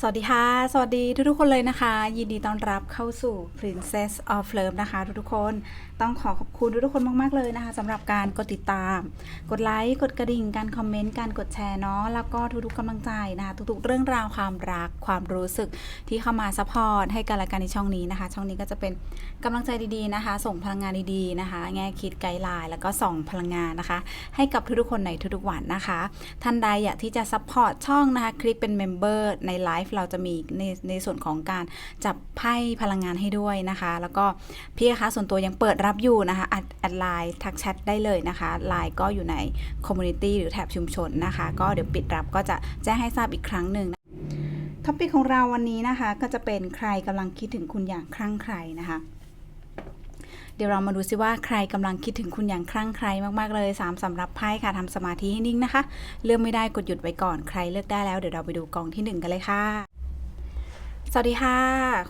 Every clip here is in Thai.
สวัสดีค่ะ สวัสดีทุกๆคนเลยนะคะ ยินดีต้อนรับเข้าสู่ Princess of Love นะคะ ทุกๆคนต้องขอขอบคุณทุกๆคนมากๆเลยนะคะสำหรับการกดติดตาม กดไลค์กดกระดิ่ง การคอมเมนต์ การกดแชร์เนาะแล้วก็ทุกๆกำลังใจนะคะทุกๆ เรื่องราวความรักความรู้สึกที่เข้ามาซัพพอร์ตให้กันและกันในช่องนี้นะคะ ช่องนี้ก็จะเป็นกำลังใจดีๆนะคะ ส่งพลังงานดีๆนะคะ แง่คิดไกด์ไลน์แล้วก็ส่องพลังงานนะคะ ให้กับทุกๆคนในทุกๆวันนะคะ ท่านใดอยากที่จะซัพพอร์ตช่องนะคะคลิกเป็นเมมเบอร์ในไลฟ์เราจะมีในในส่วนของการจับไพ่พลังงานให้ด้วยนะคะ แล้วก็พี่คะส่วนตัวยังเปิดรับอยู่นะคะแอดแอดไลน์ทักแชทได้เลยนะคะไลน์ก็อยู่ในคอมมูนิตี้หรือแถบชุมชนนะคะ ก็เดี๋ยวปิดรับก็จะแจ้งให้ทราบอีกครั้งหนึ่งท็อปิกของเราวันนี้นะคะ ก็จะเป็นใครกำลังคิดถึงคุณอย่างคลั่งใครนะคะ เดี๋ยวเรามาดูซิว่าใครกำลังคิดถึงคุณอย่างคลั่งใครมากๆเลย3สำหรับไพ่ค่ะทำสมาธิให้นิ่งนะคะ เลือกไม่ได้กดหยุดไว้ก่อนใครเลือกได้แล้วเดี๋ยวเราไปดูกองที่หนึ่งกันเลยค่ะสวัสดีค่ะ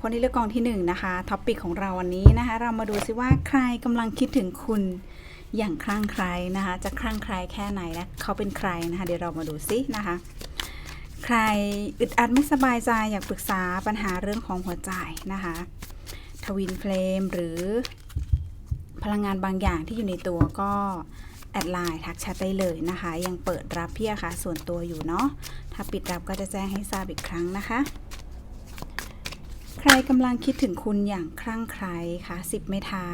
คนที่เลือกกองที่หนึ่งนะคะท็อปิกของเราวันนี้นะคะ เรามาดูซิว่าใครกำลังคิดถึงคุณอย่างคลั่งใครนะคะ จะคลั่งใครแค่ไหนนะเขาเป็นใครนะคะ เดี๋ยวเรามาดูซินะคะ ใครอึดอัดไม่สบายใจอยากปรึกษาปัญหาเรื่องของหัวใจนะคะ ทวินเฟลมหรือ พลังงานบางอย่างที่อยู่ในตัวก็แอดไลน์ทักแชทได้เลยนะคะ ยังเปิดรับพี่อะค่ะส่วนตัวอยู่เนาะถ้าปิดรับก็จะแจ้งให้ทราบอีกครั้งนะคะ ใครกำลังคิดถึงคุณอย่างคลั่งไคล้คะสิบไม้เท้า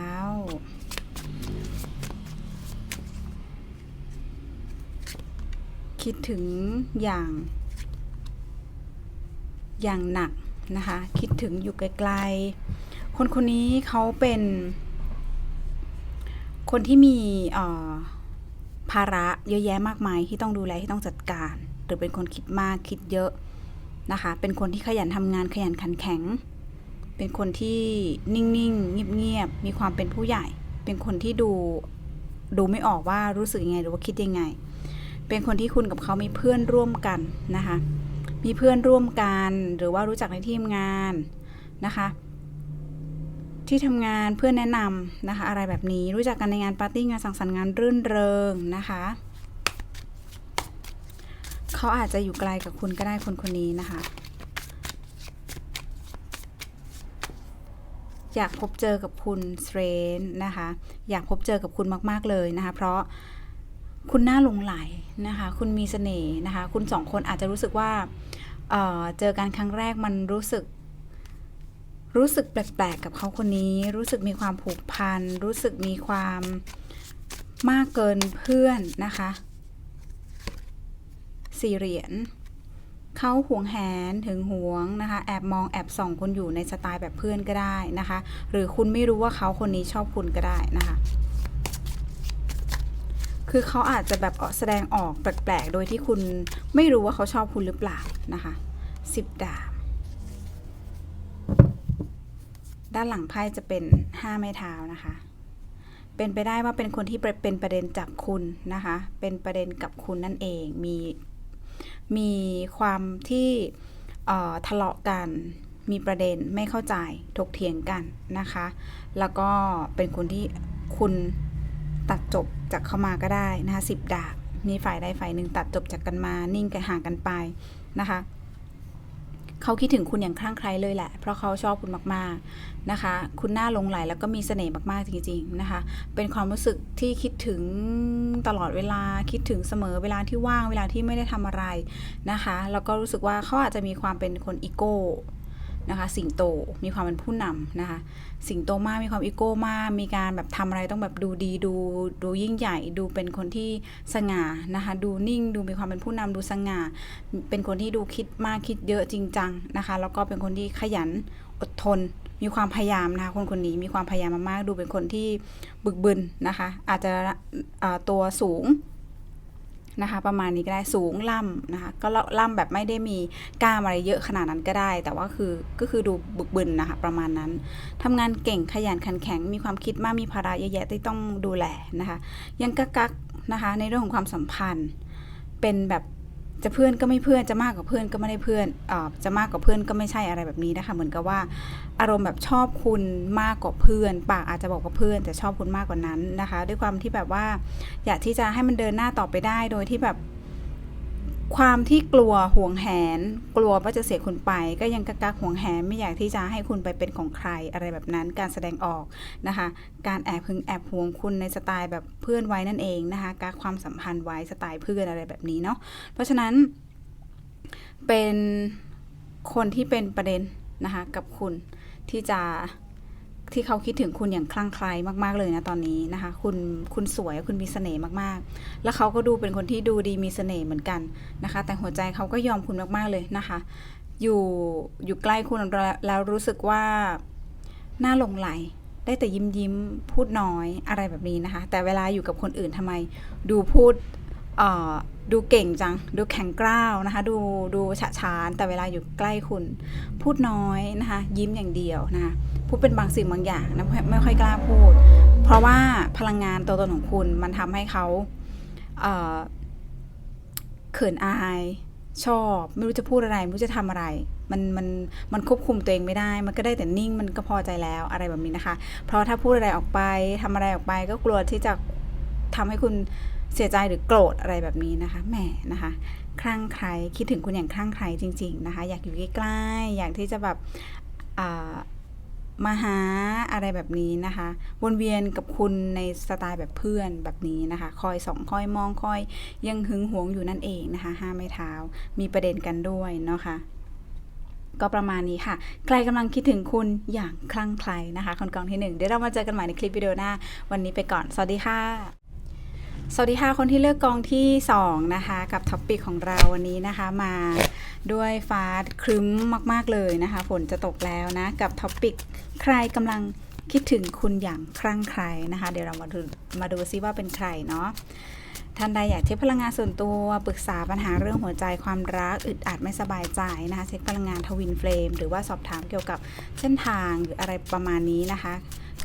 คิดถึงอย่าง อย่างหนักนะคะ คิดถึงอยู่ไกลๆ คนคนนี้เขาเป็น คนที่มีภาระเยอะแยะมากมายที่ต้องดูแลที่ต้องจัดการ หรือเป็นคนคิดมากคิดเยอะนะคะ เป็นคนที่ขยันทำงานขยันขันแข็ง เป็นคนที่นิ่งๆเงียบๆมีความเป็นผู้ใหญ่ เป็นคนที่ดูดูไม่ออกว่ารู้สึกยังไงหรือว่าคิดยังไง เป็นคนที่คุณกับเขามีเพื่อนร่วมกันนะคะ มีเพื่อนร่วมกันหรือว่ารู้จักในที่ทำงานนะคะ ที่ทำงานเพื่อนแนะนำนะคะ อะไรแบบนี้รู้จักกันในงานปาร์ตี้งานสังสรรค์งานรื่นเริงนะคะเขาอาจจะอยู่ไกลกับคุณก็ได้คนคนนี้นะคะ อยากพบเจอกับคุณเตรนนะคะ อยากพบเจอกับคุณมาก ๆ เลยนะคะ เพราะคุณน่าหลงไหลนะคะ คุณมีเสน่ห์นะคะ คุณสองคนอาจจะรู้สึกว่าเเจอกันครั้งแรกมันรู้สึก รู้สึกแปลกๆกับเขาคนนี้ รู้สึกมีความผูกพัน รู้สึกมีความมากเกินเพื่อนนะคะสี่เหรียญเขาห่วงแหนถึงห่วงนะคะ แอบมองแอบส่องคุณอยู่ในสไตล์แบบเพื่อนก็ได้นะคะ หรือคุณไม่รู้ว่าเขาคนนี้ชอบคุณก็ได้นะคะ คือเขาอาจจะแบบแสดงออกแปลกๆ โดยที่คุณไม่รู้ว่าเขาชอบคุณหรือเปล่านะคะสิบดาบ ด้านหลังไพ่จะเป็นห้าไม้เท้านะคะ เป็นไปได้ว่าเป็นคนที่เป็นประเด็นจากคุณนะคะ เป็นประเด็นกับคุณนั่นเอง มีมีความที่ทะเลาะกัน มีประเด็นไม่เข้าใจ ถกเถียงกันนะคะ แล้วก็เป็นคนที่คุณตัดจบจากเข้ามาก็ได้นะคะสิบดาบมีฝ่ายใดฝ่ายหนึ่งตัดจบจากกันมา นิ่งกันห่างกันไปนะคะ เขาคิดถึงคุณอย่างคลั่งไคล้เลยแหละ เพราะเขาชอบคุณมากๆนะคะ คุณน่าหลงไหลแล้วก็มีเสน่ห์มากๆจริงๆนะคะ เป็นความรู้สึกที่คิดถึงตลอดเวลาคิดถึงเสมอเวลาที่ว่างเวลาที่ไม่ได้ทำอะไรนะคะ แล้วก็รู้สึกว่าเขาอาจจะมีความเป็นคนอีโก้ นะคะ สิงโตมีความเป็นผู้นำนะคะ สิงโตมากมีความอีโก้มาก มีการแบบทำอะไรต้องแบบดูดีดูดูยิ่งใหญ่ ดูเป็นคนที่สง่านะคะ ดูนิ่งดูมีความเป็นผู้นำดูสง่า เป็นคนที่ดูคิดมากคิดเยอะจริงจังนะคะ แล้วก็เป็นคนที่ขยันอดทน มีความพยายามนะคะคนคนนี้มีความพยายามมากๆดูเป็นคนที่บึกบึนนะคะ อาจจะตัวสูง นะคะ ประมาณนี้ก็ได้สูงล่ำนะคะ ก็ล่ำแบบไม่ได้มีกล้ามอะไรเยอะขนาดนั้นก็ได้ แต่ว่าคือก็คือดูบึกบึนนะคะ ประมาณนั้นทำงานเก่งขยันขันแข็ง มีความคิดมากมีภาระเยอะแยะที่ต้องดูแลนะคะ ยังกักกักนะคะ ในเรื่องของความสัมพันธ์ เป็นแบบ จะเพื่อนก็ไม่เพื่อนจะมากกว่าเพื่อนก็ไม่ได้เพื่อนอจะมากกว่าเพื่อนก็ไม่ใช่อะไรแบบนี้นะคะ เหมือนกับว่าอารมณ์แบบชอบคุณมากกว่าเพื่อน ปากอาจจะบอกว่าเพื่อนแต่ชอบคุณมากกว่านั้นนะคะ ด้วยความที่แบบว่า อยากที่จะให้มันเดินหน้าต่อไปได้โดยที่แบบ ความที่กลัวห่วงแหน กลัวว่าจะเสียคุณไป ก็ยังกักกักห่วงแหนไม่อยากที่จะให้คุณไปเป็นของใครอะไรแบบนั้นการแสดงออกนะคะ การแอบพึงแอบห่วงคุณในสไตล์แบบเพื่อนไว้นั่นเองนะคะกักความสัมพันธ์ไว้สไตล์เพื่อนอะไรแบบนี้เนาะเพราะฉะนั้น เป็นคนที่เป็นประเด็นนะคะกับคุณที่จะ ที่เขาคิดถึงคุณอย่างคลั่งไคล้มาก ๆ เลยนะตอนนี้นะคะ คุณคุณสวยคุณมีเสน่ห์มากๆ แล้วเขาก็ดูเป็นคนที่ดูดีมีเสน่ห์เหมือนกันนะคะ แต่หัวใจเขาก็ยอมคุณมากๆเลยนะคะ อยู่อยู่ใกล้คุณแล้วรู้สึกว่าน่าหลงไหลได้แต่ยิ้มยิ้มพูดน้อยอะไรแบบนี้นะคะ แต่เวลาอยู่กับคนอื่นทำไม ดูพูด ดูเก่งจัง ดูแข็งกร้าวนะคะ ดูดูฉะฉาน แต่เวลาอยู่ใกล้คุณ พูดน้อยนะคะ ยิ้มอย่างเดียวนะคะ พูดเป็นบางสิ่งบางอย่างนะไม่ไม่ค่อยกล้าพูด เพราะว่าพลังงานตัวตนของคุณมันทำให้เขาเเขินอายชอบ ไม่รู้จะพูดอะไร ไม่รู้จะทำอะไร มันมันมันควบคุมตัวเองไม่ได้ มันก็ได้แต่นิ่งมันก็พอใจแล้วอะไรแบบนี้นะคะ เพราะถ้าพูดอะไรออกไปทำอะไรออกไปก็กลัวที่จะทำให้คุณ เสียใจหรือโกรธอะไรแบบนี้นะคะแหมนะคะคลั่งไคล้คิดถึงคุณอย่างคลั่งไคล้จริง ๆนะคะ อยากอยู่ใกล้ๆอยากที่จะแบบมาหาอะไรแบบนี้นะคะวนเวียนกับคุณในสไตล์แบบเพื่อนแบบนี้นะคะ คอยส่องคอยมองคอยยังหึงหวงอยู่นั่นเองนะคะห้ามไม่เท้ามีประเด็นกันด้วยเนาะคะ่ะก็ประมาณนี้ค่ะ ใครกำลังคิดถึงคุณอย่างคลั่งไคล้นะคะคนกองที่หนึ่งเดี๋ยวเรามาเจอกันใหม่ในคลิปวิดีโอหน้า วันนี้ไปก่อน สวัสดีค่ะ สวัสดีค่ะคนที่เลือกกองที่ 2 นะคะ กับท็อปปิกของเราวันนี้นะคะมาด้วยฟ้าครึ้มมาก ๆ เลยนะคะ ฝนจะตกแล้วนะ กับท็อปปิกใครกำลังคิดถึงคุณอย่างคลั่งไคล้นะคะ เดี๋ยวเรามาดูมาดูซิว่าเป็นใครเนาะท่านใดอยากเช็คพลังงานส่วนตัวปรึกษาปัญหาเรื่องหัวใจความรักอึดอัดไม่สบายใจนะคะ เช็คพลังงานทวินเฟลมหรือว่าสอบถามเกี่ยวกับเส้นทางหรืออะไรประมาณนี้นะคะ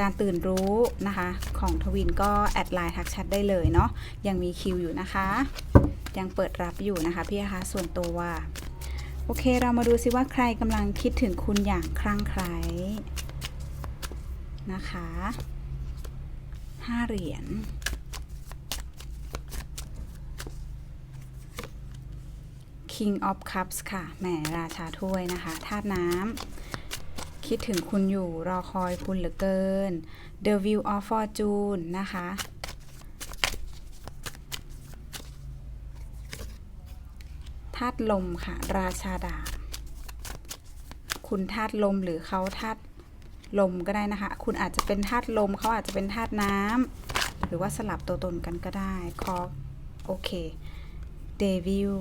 การตื่นรู้นะคะของทวินก็แอดไลน์ทักแชทได้เลยเนาะยังมีคิวอยู่นะคะ ยังเปิดรับอยู่นะคะพี่คะส่วนตัวโอเคเรามาดูซิว่าใครกำลังคิดถึงคุณอย่างคลั่งไคล้นะคะห้าเหรียญ King of Cups ค่ะแหมราชาถ้วยนะคะธาตุน้ำ คิดถึงคุณอยู่รอคอยคุณเหลือเกิน The View of Fortune นะคะ ธาตุลมค่ะ ราชาดาบคุณธาตุลมหรือเขาธาตุลมก็ได้นะคะ คุณอาจจะเป็นธาตุลมเขาอาจจะเป็นธาตุน้ำหรือว่าสลับตัวตนกันก็ได้คอโอเคเดวิล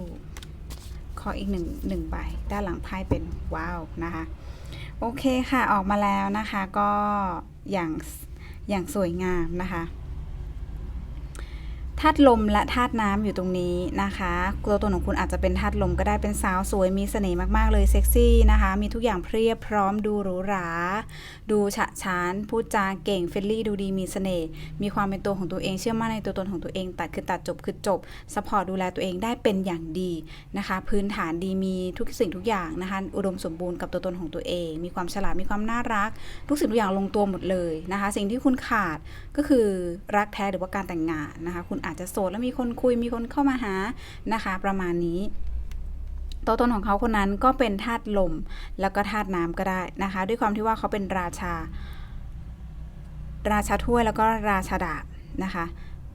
ขออีกหนึ่งหนึ่งใบ ด้านหลังไพ่เป็น ว้าว นะคะ โอเคค่ะออกมาแล้วนะคะก็อย่างอย่างสวยงามนะคะาตุลมและธาตุน้ำอยู่ตรงนี้นะคะตัวตนของคุณอาจจะเป็นธาตุลมก็ได้เป็นสาวสวยมีเสน่ห์มากๆเลยเซ็กซี่นะคะ มีทุกอย่างเพียบพร้อมดูหรูหรา ดูฉะฉานพูดจาเก่งเฟรลี่ดูดีมีเสน่ห์มีความเป็นตัวของตัวเองเชื่อมั่นในตัวตนของตัวเองตัดคือตัดจบคือจบสปอร์ตดูแลตัวเองได้เป็นอย่างดีนะคะ พื้นฐานดีมีทุกสิ่งทุกอย่างนะคะ อุดมสมบูรณ์กับตัวตนของตัวเอง มีความฉลาดมีความน่ารัก ทุกสิ่งทุกอย่างลงตัวหมดเลยนะคะ สิ่งที่คุณขาดก็คือรักแท้หรือว่าการแต่งงานนะคะ คุณอาจจะโสดแล้วมีคนคุยมีคนเข้ามาหานะคะ ประมาณนี้ตัวตนของเขาคนนั้นก็เป็นธาตุลมแล้วก็ธาตุน้ำก็ได้นะคะ ด้วยความที่ว่าเขาเป็นราชา ราชาถ้วยแล้วก็ราชาดาบนะคะ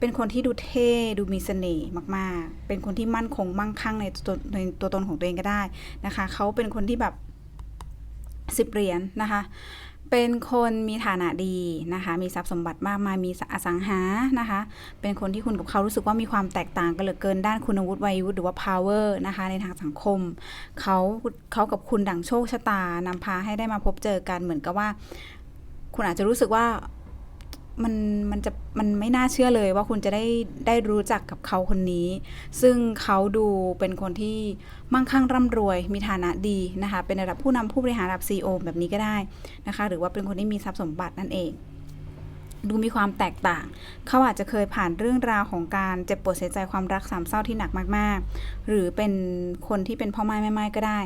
เป็นคนที่ดูเท่ดูมีเสน่ห์มากๆ เป็นคนที่มั่นคงมั่งคั่งในตัวในตัวตนของตัวเองก็ได้นะคะ เขาเป็นคนที่แบบสิบเหรียญนะคะ เป็นคนมีฐานะดีนะคะ มีทรัพย์สมบัติมากมาย มีอสังหานะคะ เป็นคนที่คุณกับเขารู้สึกว่ามีความแตกต่างกันเหลือเกินด้านคุณวุฒิวัยวุฒิหรือว่า power นะคะ ในทางสังคม เขาเขากับคุณดั่งโชคชะตานำพาให้ได้มาพบเจอกันเหมือนกับว่า คุณอาจจะรู้สึกว่า มันมันจะมันไม่น่าเชื่อเลยว่าคุณจะได้ได้รู้จักกับเขาคนนี้ ซึ่งเขาดูเป็นคนที่มั่งคั่งร่ำรวย มีฐานะดีนะคะ เป็นระดับผู้นำผู้บริหารระดับ CEO แบบนี้ก็ได้นะคะ หรือว่าเป็นคนที่มีทรัพย์สมบัตินั่นเอง ดูมีความแตกต่าง เขาอาจจะเคยผ่านเรื่องราวของการเจ็บปวดเสียใจความรักสามเศร้าที่หนักมาก ๆ หรือเป็นคนที่เป็นพ่อไม้แม่ไม้ก็ได้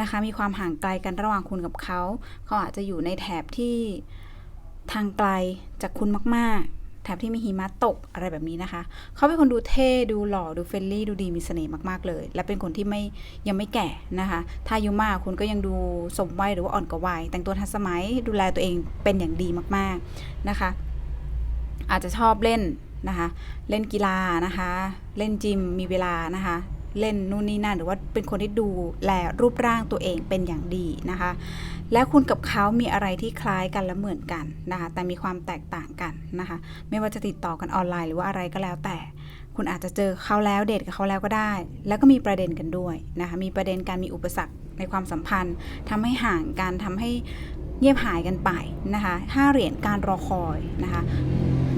นะคะ มีความห่างไกลกันระหว่างคุณกับเขา เขาอาจจะอยู่ในแถบที่ ทางไกลจากคุณมาก ๆ แถบที่มีหิมะตกอะไรแบบนี้นะคะ เขาเป็นคนดูเท่ ดูหล่อ ดูเฟรนลี่ ดูดี มีเสน่ห์มาก ๆ เลย และเป็นคนที่ไม่ยังไม่แก่นะคะ ถ้าอายุมากคุณก็ยังดูสมวัยหรือว่าอ่อนกว่าวัย แต่งตัวทันสมัย ดูแลตัวเองเป็นอย่างดีมาก ๆ นะคะ อาจจะชอบเล่นนะคะ เล่นกีฬานะคะ เล่นจิม มีเวลานะคะ เล่นนู่นนี่นั่นหรือว่าเป็นคนที่ดูแลรูปร่างตัวเองเป็นอย่างดีนะคะ และคุณกับเขามีอะไรที่คล้ายกันและเหมือนกันนะคะ แต่มีความแตกต่างกันนะคะ ไม่ว่าจะติดต่อกันออนไลน์หรือว่าอะไรก็แล้วแต่ คุณอาจจะเจอเขาแล้วเดทกับเขาแล้วก็ได้ แล้วก็มีประเด็นกันด้วยนะคะ มีประเด็นการมีอุปสรรคในความสัมพันธ์ทำให้ห่างกันทำให้เงียบหายกันไปนะคะห้าเหรียญการรอคอยนะคะ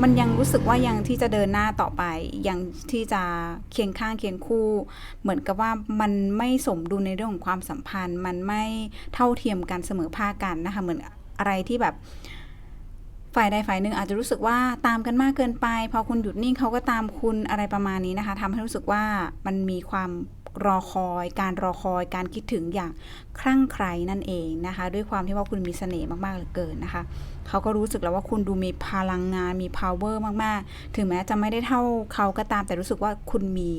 มันยังรู้สึกว่ายังที่จะเดินหน้าต่อไป ยังที่จะเคียงข้างเคียงคู่ เหมือนกับว่ามันไม่สมดุลในเรื่องของความสัมพันธ์ มันไม่เท่าเทียมกันเสมอภาคกันนะคะ เหมือนอะไรที่แบบฝ่ายใดฝ่ายหนึ่งอาจจะรู้สึกว่าตามกันมากเกินไป พอคุณหยุดนิ่งเขาก็ตามคุณอะไรประมาณนี้นะคะทำให้รู้สึกว่ามันมีความรอคอย การรอคอย การคิดถึงอย่างคลั่งไคล้นั่นเองนะคะ ด้วยความที่ว่าคุณมีเสน่ห์มากๆเหลือเกินนะคะ เขาก็รู้สึกแล้วว่าคุณดูมีพลังงานมี power มาก ๆ ถึงแม้จะไม่ได้เท่าเขาก็ตาม แต่รู้สึกว่าคุณมี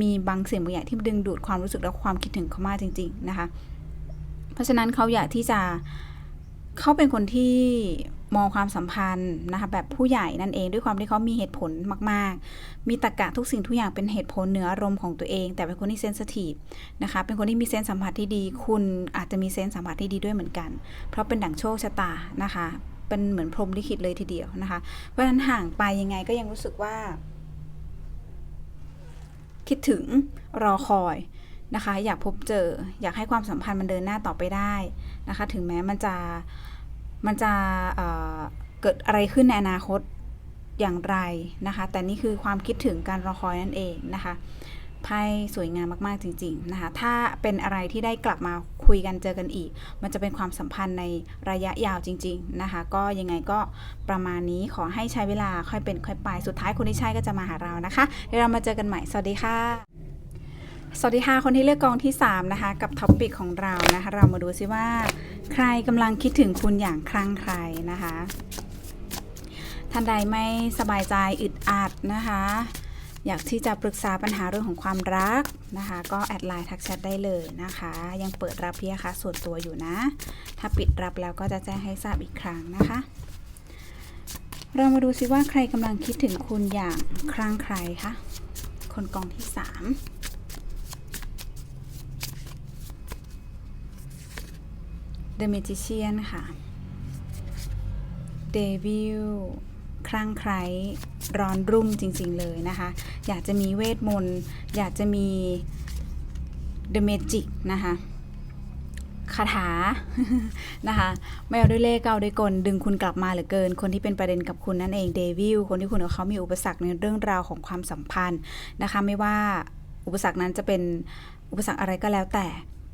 มีบางสิ่งบางอย่างที่ดึงดูดความรู้สึกและความคิดถึงเขามากจริง ๆ นะคะ เพราะฉะนั้นเขาอยากที่จะเขาเป็นคนที่มองความสัมพันธ์นะคะแบบผู้ใหญ่นั่นเองด้วยความที่เขามีเหตุผลมาก ๆ มีตรรกะทุกสิ่งทุกอย่างเป็นเหตุผลเหนืออารมณ์ของตัวเอง แต่เป็นคนที่เซนสทีฟนะคะเป็นคนที่มีเซนส์สัมผัสที่ดี คุณอาจจะมีเซนส์สัมผัสที่ดีด้วยเหมือนกัน เพราะเป็นดั่งโชคชะตานะคะ เป็นเหมือนพรมลิขิตเลยทีเดียวนะคะ เพราะฉะนั้นห่างไปยังไงก็ยังรู้สึกว่า คิดถึงรอคอยนะคะ อยากพบเจอ อยากให้ความสัมพันธ์มันเดินหน้าต่อไปได้นะคะ ถึงแม้มันจะมันจะเเกิดอะไรขึ้นในอนาคตอย่างไรนะคะ แต่นี่คือความคิดถึงการรอคอยนั่นเองนะคะ ไพ่สวยงามมากๆจริง ๆ นะคะ ถ้าเป็นอะไรที่ได้กลับมาคุยกันเจอกันอีก มันจะเป็นความสัมพันธ์ในระยะยาวจริง ๆ นะคะ ก็ยังไงก็ประมาณนี้ขอให้ใช้เวลาค่อยเป็นค่อยไป สุดท้ายคนที่ใช่ก็จะมาหาเรานะคะเดี๋ยวเรามาเจอกันใหม่ สวัสดีค่ะสวัสดีค่ะ คนที่เลือกกองที่ 3 นะคะ กับท็อปปิกของเรานะคะ เรามาดูซิว่า ใครกำลังคิดถึงคุณอย่างคลั่งไคล้นะคะ ท่านใดไม่สบายใจอึดอัดนะคะ อยากที่จะปรึกษาปัญหาเรื่องของความรักนะคะ ก็แอดไลน์ทักแชทได้เลยนะคะ ยังเปิดรับพี่คะส่วนตัวอยู่นะ ถ้าปิดรับแล้วก็จะแจ้งให้ทราบอีกครั้งนะคะ เรามาดูซิว่าใครกำลังคิดถึงคุณอย่างคลั่งไคล้คะคนกองที่3 The Magician ค่ะ เดวิลคลั่งไคล้ ร้อนรุ่มจริงๆเลยนะคะ อยากจะมีเวทมนต์อยากจะมี The Magic นะคะคาถานะคะไม่เอาด้วยเลขก็เอาด้วยกลดึงคุณกลับมาเหลือเกิน คนที่เป็นประเด็นกับคุณนั่นเองเดวิลคนที่คุณกับเขามีอุปสรรคในเรื่องราวของความสัมพันธ์นะคะไม่ว่าอุปสรรคนั้นจะเป็นอุปสรรคอะไรก็แล้วแต่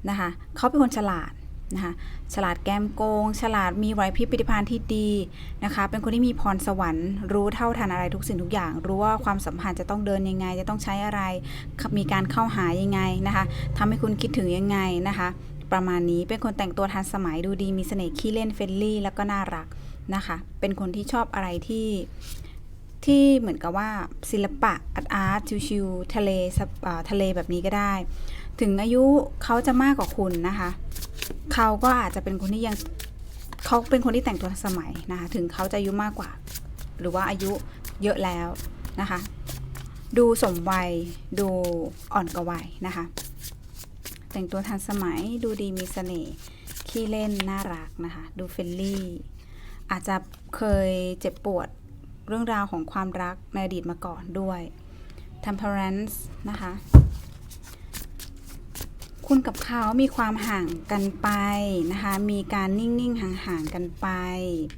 นะคะเขาเป็นคนฉลาด นะคะฉลาดแก้มโกง ฉลาดมีไหวพริบปฏิภาณที่ดีนะคะ เป็นคนที่มีพรสวรรค์ รู้เท่าทันอะไรทุกสิ่งทุกอย่าง รู้ว่าความสัมพันธ์จะต้องเดินยังไง จะต้องใช้อะไร มีการเข้าหายังไงนะคะทำให้คุณคิดถึงยังไงนะคะ ประมาณนี้เป็นคนแต่งตัวทันสมัยดูดี มีเสน่ห์ขี้เล่นเฟรนลี่ แล้วก็น่ารักนะคะ เป็นคนที่ชอบอะไรที่ที่เหมือนกับว่าศิลปะอาร์ตอาร์ตชิวๆทะเลทะเลแบบนี้ก็ได้ ถึงอายุเขาจะมากกว่าคุณนะคะ เขาก็อาจจะเป็นคนที่ยังเขาเป็นคนที่แต่งตัวทันสมัยนะคะ ถึงเขาจะอายุมากกว่า หรือว่าอายุเยอะแล้วนะคะ ดูสมวัย ดูอ่อนกว่าวัยนะคะ แต่งตัวทันสมัย ดูดีมีเสน่ห์ขี้เล่นน่ารักนะคะ ดูเฟรนลี่ อาจจะเคยเจ็บปวดเรื่องราวของความรักในอดีตมาก่อนด้วย temperance นะคะ คุณกับเขามีความห่างกันไปนะคะ มีการนิ่ง ๆ ห่าง ๆ กันไป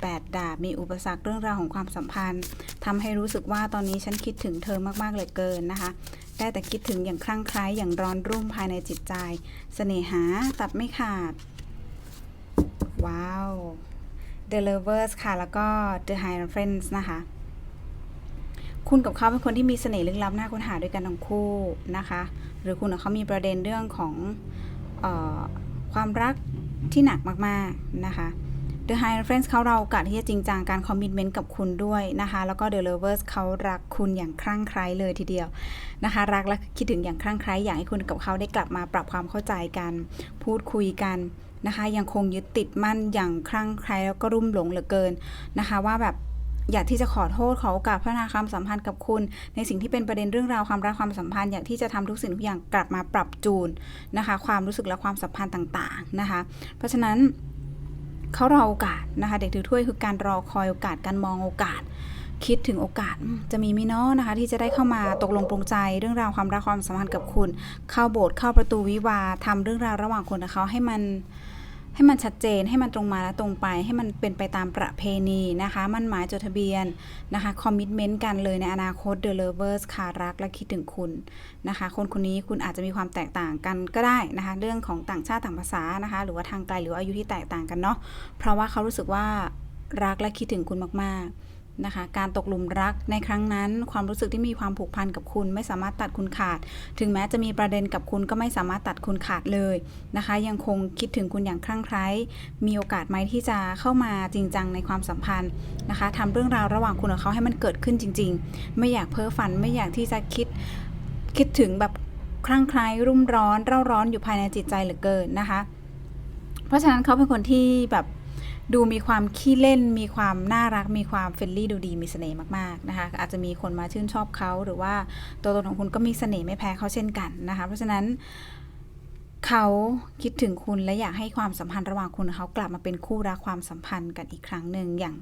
แปดดาบ มีอุปสรรคเรื่องราวของความสัมพันธ์ทำให้รู้สึกว่าตอนนี้ฉันคิดถึงเธอมาก ๆ เลือเกินนะคะ ได้แต่คิดถึงอย่างคลั่งไคล้อย่างร้อนรุ่มภายในจิตใจ เสน่หาตัดไม่ขาด ว้าว The Lovers ค่ะ แล้วก็ The Hierophants นะคะ คุณกับเขาเป็นคนที่มีเสน่ห์ลึกลับน่าค้นหาด้วยกันทั้งคู่นะคะ หรือคุณกับเขามีประเด็นเรื่องของออความรักที่หนักมากๆนะคะ The High Friends เขาเราโอกาสที่จะจริงจังการคอมมิ t เมนต์กับคุณด้วยนะคะ แล้วก็ The Lovers เขารักคุณอย่างคลั่งไคล้เลยทีเดียวนะคะ รักและคิดถึงอย่างคลั่งไคล้อยากให้คุณกับเขาได้กลับมาปรับความเข้าใจกัน พูดคุยกันนะคะ ยังคงยึดติดมั่นอย่างคลั่งไคล้แล้วก็รุ่มหลงเหลือเกินนะคะ ว่าแบบ อยากที่จะขอโทษขอโอกาสพัฒนาความสัมพันธ์กับคุณ ในสิ่งที่เป็นประเด็นเรื่องราวความรักความสัมพันธ์อยากที่จะทำทุกสิ่งทุกอย่างกลับมาปรับจูนนะคะ ความรู้สึกและความสัมพันธ์ต่างๆนะคะ เพราะฉะนั้นเขารอโอกาสนะคะ เด็กถือถ้วยคือการรอคอยโอกาสการมองโอกาสคิดถึงโอกาสจะมีมิเนาะนะคะ ที่จะได้เข้ามาตกลงปรงใจเรื่องราวความรักความสัมพันธ์กับคุณ เข้าโบสถ์เข้าประตูวิวาห์ทำเรื่องราวระหว่างคนกับเขาให้มัน ให้มันชัดเจนให้มันตรงมาและตรงไป ให้มันเป็นไปตามประเพณีนะคะ มันหมายจดทะเบียนนะคะคอมมิชเมนต์กันเลยในอนาคต The Lovers ค่ะรักและคิดถึงคุณนะคะ คนคนนี้คุณอาจจะมีความแตกต่างกันก็ได้นะคะ เรื่องของต่างชาติต่างภาษานะคะ หรือว่าทางไกลหรือว่าอายุที่แตกต่างกันเนาะเพราะว่าเขารู้สึกว่ารักและคิดถึงคุณมากๆ นะคะ การตกหลุมรักในครั้งนั้น ความรู้สึกที่มีความผูกพันกับคุณ ไม่สามารถตัดคุณขาด ถึงแม้จะมีประเด็นกับคุณก็ไม่สามารถตัดคุณขาดเลยนะคะ ยังคงคิดถึงคุณอย่างคลั่งไคล้มีโอกาสไหมที่จะเข้ามาจริงจังในความสัมพันธ์นะคะทำเรื่องราวระหว่างคุณกับเขาให้มันเกิดขึ้นจริง ๆ ไม่อยากเพ้อฝันไม่อยากที่จะคิดคิดถึงแบบคลั่งไคล้รุ่มร้อนเร่าร้อนอยู่ภายในจิตใจเหลือเกินนะคะ เพราะฉะนั้นเขาเป็นคนที่แบบ ดูมีความขี้เล่น มีความน่ารัก มีความเฟรนลี่ดูดีมีเสน่ห์มากๆนะคะอาจจะมีคนมาชื่นชอบเขาหรือว่าตัวตนของคุณก็มีเสน่ห์ไม่แพ้เขาเช่นกันนะคะเพราะฉะนั้นเขาคิดถึงคุณและอยากให้ความสัมพันธ์ระหว่างคุณเขากลับมาเป็นคู่รักความสัมพันธ์กันอีกครั้งหนึ่งอย่าง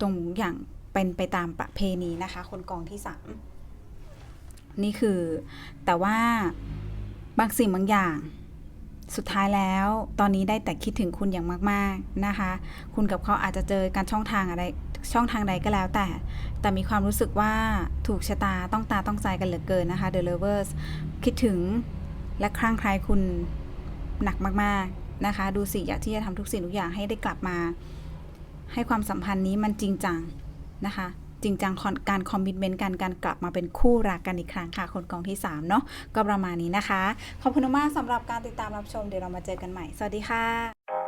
ตรงอย่างเป็นไปตามประเพณีนะคะ คนกองที่สามนี่คือแต่ว่าบางสิ่งบางอย่าง สุดท้ายแล้วตอนนี้ได้แต่คิดถึงคุณอย่างมาก ๆนะคะ คุณกับเขาอาจจะเจอการช่องทางอะไรช่องทางใดก็แล้วแต่ แต่มีความรู้สึกว่าถูกชะตาต้องตาต้องใจกันเหลือเกินนะคะ The Lovers คิดถึงและคลั่งไคล้คุณหนักมาก ๆนะคะ ดูสิอยากที่จะทำทุกสิ่งทุกอย่างให้ได้กลับมา ให้ความสัมพันธ์นี้มันจริงจังนะคะ จริงจังการคอมมิชเมนต์กันการกลับมาเป็นคู่รักกันอีกครั้งค่ะคนกองที่ 3 เนาะก็ประมาณนี้นะคะ ขอบคุณมากสำหรับการติดตามรับชมเดี๋ยวเรามาเจอกันใหม่ สวัสดีค่ะ